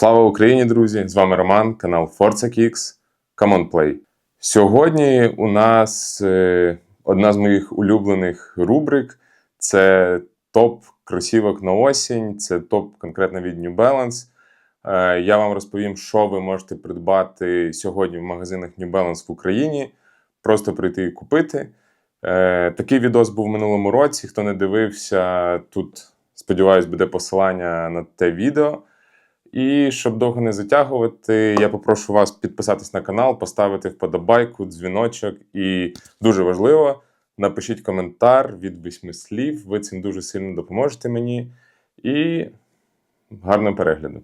Слава Україні, друзі! З вами Роман, канал Forza Kicks, Come on Play. Сьогодні у нас е, одна з моїх улюблених рубрик це топ кросівок на осінь, це топ конкретно від New Balance. Е, я вам розповім, що ви можете придбати сьогодні в магазинах New Balance в Україні. Просто прийти і купити. Е, такий відос був в минулому році. Хто не дивився, тут, сподіваюсь, буде посилання на те відео. І щоб довго не затягувати, я попрошу вас підписатись на канал, поставити вподобайку, дзвіночок. І дуже важливо, напишіть коментар від восьми слів. Ви цим дуже сильно допоможете мені. І гарного перегляду.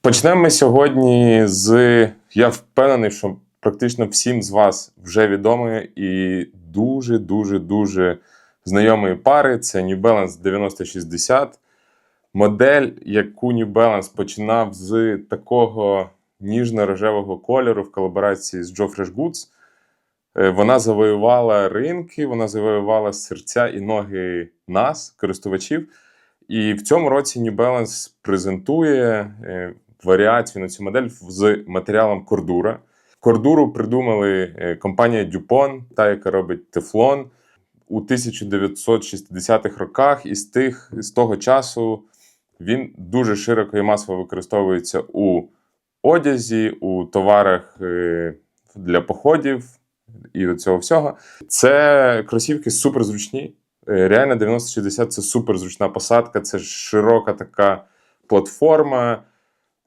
Почнемо ми сьогодні з. Я впевнений, що практично всім з вас вже відомої і дуже, дуже, знайомої пари. Це New Balance 9060. Модель, яку New Balance починав з такого ніжно-рожевого кольору в колаборації з Joe Goods. Е, Вона завоювала ринки, вона завоювала серця і ноги нас, користувачів. І в цьому році New Balance презентує е, варіацію на цю модель з матеріалом кордура. Кордуру придумали е, компанія Dupont, та яка робить тефлон у 1960-х роках, і з тих з того часу він дуже широко і масово використовується у одязі, у товарах е, для походів і до цього всього. Це кросівки суперзручні. Е, Реально 9060 це суперзручна посадка, це широка така платформа.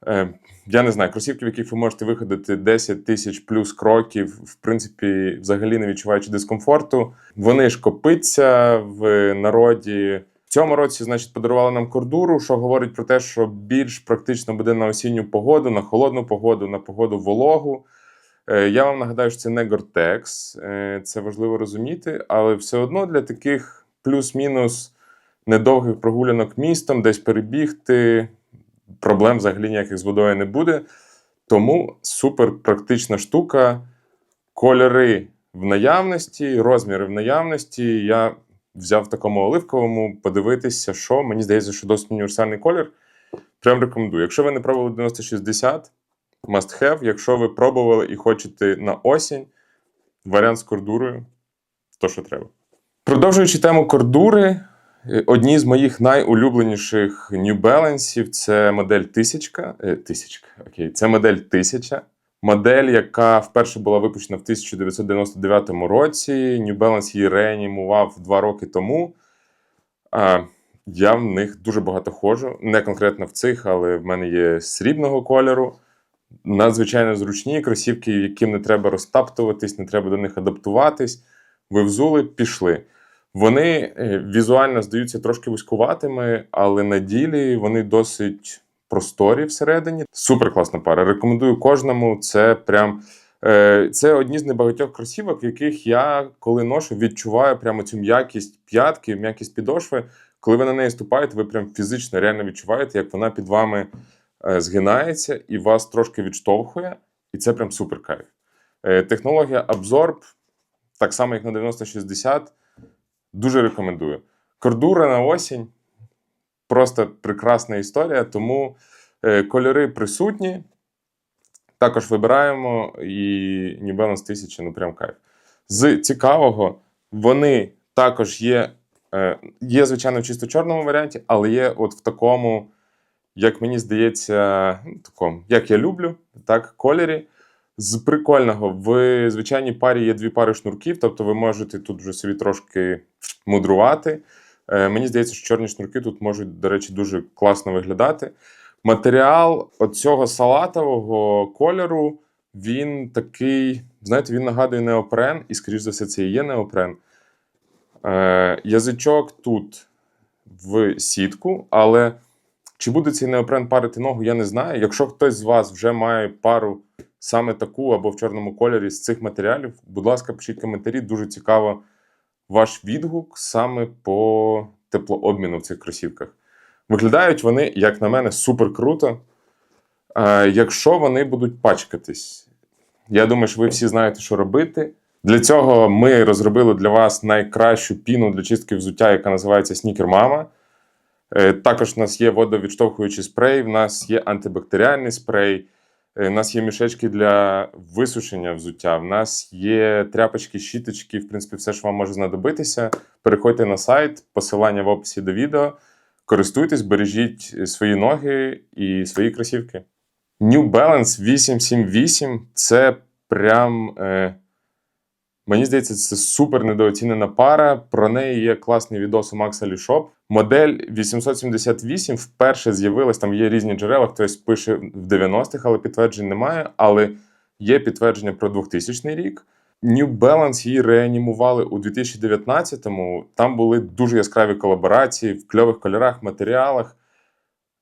Е, Я не знаю, кросівки, в яких ви можете виходити 10 тисяч плюс кроків, в принципі, взагалі не відчуваючи дискомфорту. Вони ж копиться в народі. В цьому році, значить, подарували нам кордуру, що говорить про те, що більш практично буде на осінню погоду, на холодну погоду, на погоду вологу. Е, Я вам нагадаю, що це не Гортекс, е, це важливо розуміти, але все одно для таких плюс-мінус недовгих прогулянок містом, десь перебігти, проблем взагалі ніяких з водою не буде. Тому супер практична штука. Кольори в наявності, розміри в наявності. Я взяв в такому оливковому подивитися, що мені здається, що досить універсальний колір. Прям рекомендую. Якщо ви не пробували 9060, must have. Якщо ви пробували і хочете на осінь, варіант з кордурою то, що треба. Продовжуючи тему кордури, одні з моїх найулюбленіших New Balance це модель 1000. Е, тисячка, окей, це модель 1000. Модель, яка вперше була випущена в 1999 році. New Balance її реанімував два роки тому. Я в них дуже багато ходжу. Не конкретно в цих, але в мене є срібного кольору. Надзвичайно зручні кросівки, яким не треба розтаптуватись, не треба до них адаптуватись. Ви взули, пішли. Вони е, візуально здаються трошки вузькуватими, але на ділі вони досить просторі всередині. Супер класна пара. Рекомендую кожному. Це прям е, це одні з небагатьох кросівок, яких я, коли ношу, відчуваю прямо цю м'якість п'ятки, м'якість підошви. Коли ви на неї ступаєте, ви прям фізично реально відчуваєте, як вона під вами е, згинається і вас трошки відштовхує, і це прям супер кайф. Технологія Absorb, так само як на 9060, дуже рекомендую. Кордура на осінь просто прекрасна історія, тому е, кольори присутні. Також вибираємо і New Balance 1000, ну прям кайф. З цікавого, вони також є, е, є, звичайно, в чисто чорному варіанті, але є от в такому, як мені здається, ну, такому, як я люблю, так, кольорі. З прикольного, в звичайній парі є дві пари шнурків, тобто ви можете тут вже собі трошки мудрувати. Е, Мені здається, що чорні шнурки тут можуть, до речі, дуже класно виглядати. Матеріал оцього салатового кольору, він такий, знаєте, він нагадує неопрен, і, скоріш за все, це і є неопрен. Е, Язичок тут в сітку, але чи буде цей неопрен парити ногу, я не знаю. Якщо хтось з вас вже має пару саме таку або в чорному кольорі з цих матеріалів, будь ласка, пишіть коментарі, дуже цікаво ваш відгук саме по теплообміну в цих кросівках. Виглядають вони, як на мене, супер круто. Е, якщо вони будуть пачкатись, я думаю, що ви всі знаєте, що робити. Для цього ми розробили для вас найкращу піну для чистки взуття, яка називається Sneaker Mama. Е, Також в нас є водовідштовхуючий спрей, в нас є антибактеріальний спрей, е, в нас є мішечки для висушення взуття, в нас є тряпочки, щіточки, в принципі, все, що вам може знадобитися. Переходьте на сайт, посилання в описі до відео. Користуйтесь, бережіть е, свої ноги і свої кросівки. New Balance 878 це прям. Е, Мені здається, це супер недооцінена пара. Про неї є класний відос у Макса Лішоп. Модель 878 вперше з'явилась. Там є різні джерела, хтось пише в 90-х, але підтверджень немає. Але є підтвердження про 2000 рік. New Balance її реанімували у 2019-му. Там були дуже яскраві колаборації в кльових кольорах, матеріалах.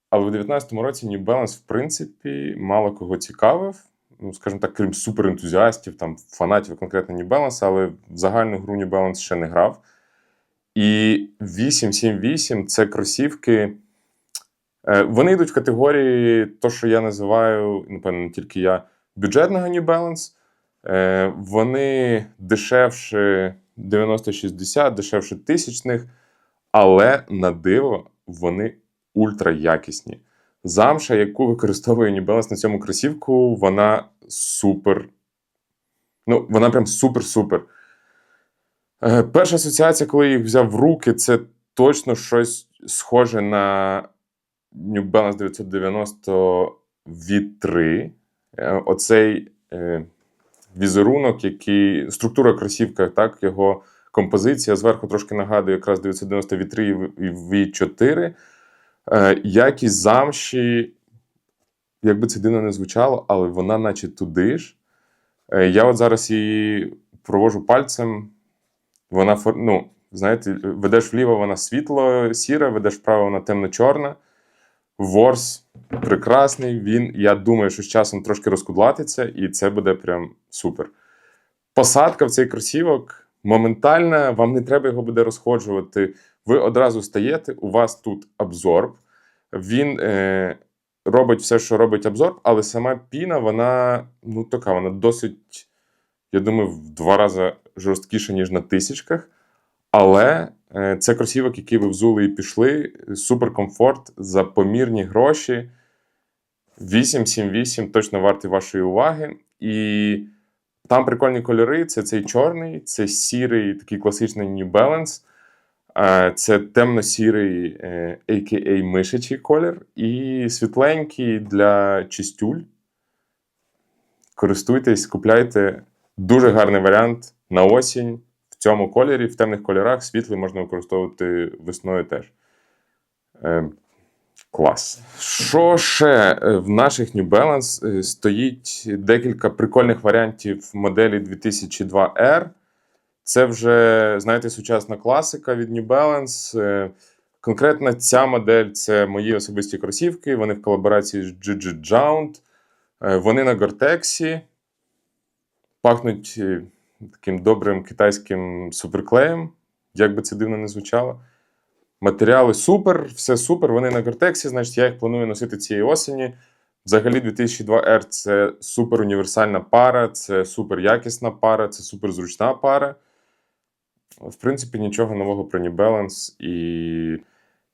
Але в 2019 році New Balance, в принципі, мало кого цікавив. Ну, скажімо так, крім суперентузіастів, там, фанатів конкретно New але в загальну гру New ще не грав. І 878 це кросівки. е, Вони йдуть в категорії, то, що я називаю, напевно, не тільки я, бюджетного New Balance. Е, Вони дешевше 90-60, дешевше тисячних, але на диво вони ультра якісні. Замша, яку використовує New Balance на цьому кросівку, вона супер. Ну, вона прям супер-супер. Е, Перша асоціація, коли їх взяв в руки, це точно щось схоже на New Balance 990 V3. Е, Оцей е, візерунок, який структура кросівка, так, його композиція зверху трошки нагадує якраз 990 V3 і V4. Е, Якість замші, як би це дивно не звучало, але вона, наче туди ж. Е, Я от зараз її провожу пальцем. Вона, ну, знаєте, ведеш вліво, вона світло сіра, ведеш вправо, вона темно-чорна. Ворс прекрасний. Він, я думаю, що з часом трошки розкудлатиться, і це буде прям супер. Посадка в цей кросівок моментальна, вам не треба його буде розходжувати. Ви одразу стаєте, у вас тут абзорб. Він е, робить все, що робить абзорб, але сама піна, вона ну така, вона досить, я думаю, в два рази жорсткіша, ніж на тисячках. Але е, це кросівок, який ви взули і пішли. Суперкомфорт за помірні гроші. 878 точно вартий вашої уваги. І там прикольні кольори: це цей чорний, це сірий, такий класичний New Balance. Е, Це темно-сірий, е, a.k.a. мишачий колір, і світленький для чистюль. Користуйтесь, купляйте. Дуже гарний варіант на осінь в цьому кольорі, в темних кольорах. Світлий можна використовувати весною теж. Е, клас. Що ще Е, в наших New Balance е, стоїть декілька прикольних варіантів моделі 2002R. Це вже, знаєте, сучасна класика від New Balance. Е, Конкретно ця модель це мої особисті кросівки. Вони в колаборації з Gigi Jound. Е, Вони на Гортексі. Пахнуть е, таким добрим китайським суперклеєм, як би це дивно не звучало. Матеріали супер, все супер. Вони на Гортексі, значить, я їх планую носити цієї осені. Взагалі, 2002R це супер універсальна пара, це супер якісна пара, це супер зручна пара. В принципі, нічого нового про New Balance. І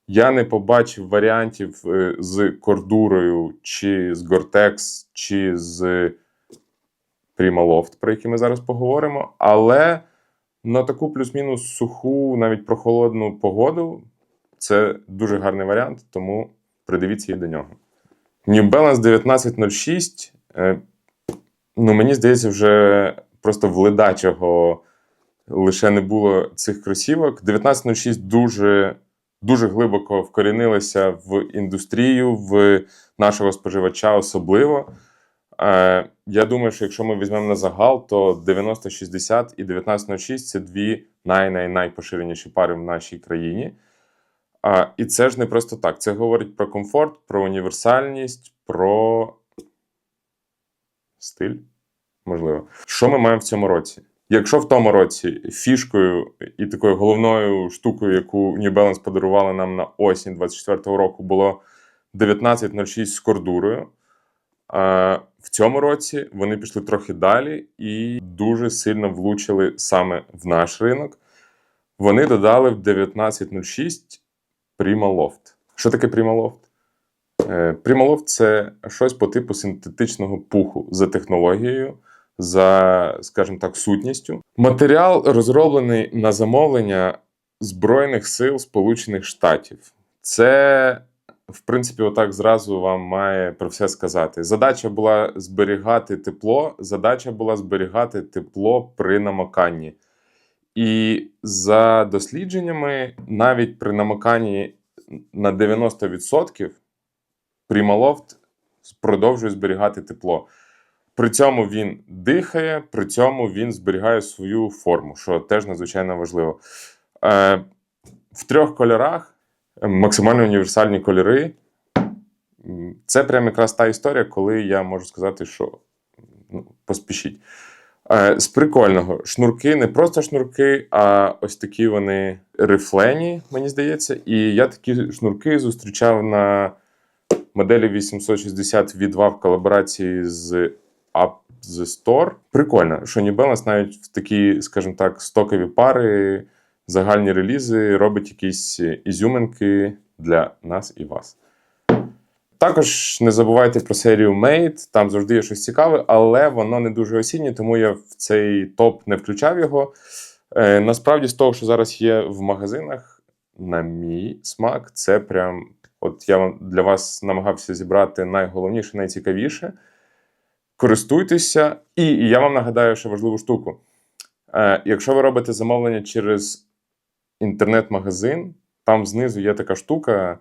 я не побачив варіантів е, з кордурою, чи з Gore-Tex, чи з Primaloft, про які ми зараз поговоримо. Але на таку плюс-мінус суху, навіть прохолодну погоду це дуже гарний варіант, тому придивіться і до нього. New Balance 1906. е, Ну, мені здається, вже просто в ледачого лише не було цих кросівок. 1906 дуже, дуже глибоко вкорінилися в індустрію, в нашого споживача особливо. Е, я думаю, що якщо ми візьмемо на загал, то 9060 і 1906 це дві най-най-найпоширеніші пари в нашій країні. А, і це ж не просто так. Це говорить про комфорт, про універсальність, про стиль. Можливо. Що ми маємо в цьому році? Якщо в тому році фішкою і такою головною штукою, яку New Balance подарували нам на осінь 24-го року, було 1906 з кордурою, в цьому році вони пішли трохи далі і дуже сильно влучили саме в наш ринок. Вони додали в 1906 Primaloft. Що таке Primaloft? Е, Primaloft – це щось по типу синтетичного пуху за технологією, за, скажімо так, сутністю. Матеріал розроблений на замовлення Збройних сил Сполучених Штатів. Це, в принципі, отак зразу вам має про все сказати. Задача була зберігати тепло, задача була зберігати тепло при намоканні. І за дослідженнями, навіть при намоканні на 90% Primaloft продовжує зберігати тепло. При цьому він дихає, при цьому він зберігає свою форму, що теж надзвичайно важливо. Е, в трьох кольорах е, максимально універсальні кольори. Це прям якраз та історія, коли я можу сказати, що ну, поспішіть. Е, з прикольного, шнурки не просто шнурки, а ось такі вони рифлені, мені здається. І я такі шнурки зустрічав на моделі 860 від 2 в колаборації з The Store. Прикольно, що Balance навіть в такі, скажімо так, стокові пари, загальні релізи робить якісь ізюминки для нас і вас. Також не забувайте про серію Made, там завжди є щось цікаве, але воно не дуже осіннє, тому я в цей топ не включав його. Е, насправді, з того, що зараз є в магазинах, на мій смак, це прям. От я для вас намагався зібрати найголовніше, найцікавіше. Користуйтеся, і, я вам нагадаю, ще важливу штуку. Е, якщо ви робите замовлення через інтернет-магазин, там знизу є така штука.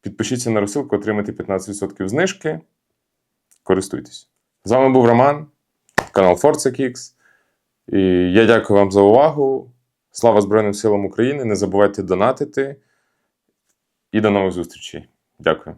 Підпишіться на розсилку, отримайте 15% знижки. Користуйтесь. З вами був Роман, канал Forza Kicks. І я дякую вам за увагу. Слава Збройним силам України! Не забувайте донатити. І до нових зустрічей. Дякую.